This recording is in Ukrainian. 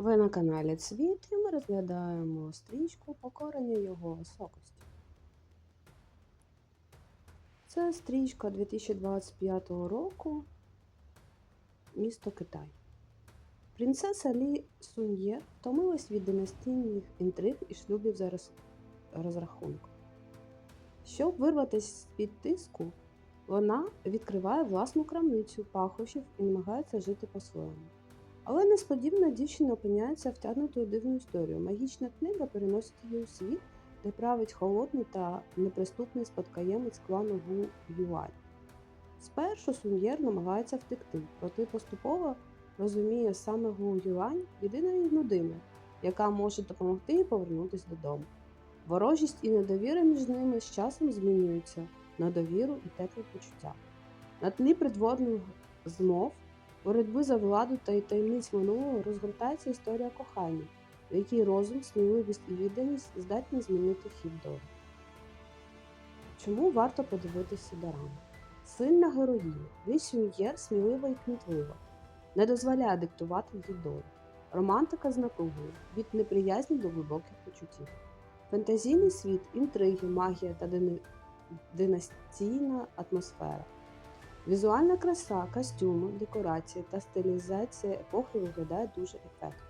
Ви на каналі Цвіт і ми розглядаємо стрічку покорення його високості. Це стрічка 2025 року, місто Китай. Принцеса Лі Суньє втомилась від династійних інтриг і шлюбів за роз- розрахунком. Щоб вирватися з-під тиску, вона відкриває власну крамницю пахощів і намагається жити по-своєму. Але несподівано дівчина опиняється втягнутою дивну історію. Магічна книга переносить її у світ, де править холодний та неприступний спадкоємець клану Ву Юань. Спершу Суньєр намагається втекти, проте поступово розуміє саме Гу Юань єдина нудима, яка може допомогти їй повернутися додому. Ворожість і недовіра між ними з часом змінюються на довіру і тепле почуття. На тлі придворних змов боротьби за владу та й таємниць минулого розгортається історія кохання, в якій розум, сміливість і відданість здатні змінити хід долі. Чому варто подивитися дорама? Сильна героїня, Сюньєр смілива і кмітлива, не дозволяє диктувати їй долю. Романтика з від неприязні до глибоких почуттів. Фантазійний світ, інтриги, магія та династійна атмосфера. Візуальна краса, костюми, декорації та стилізація епохи виглядає дуже ефектно.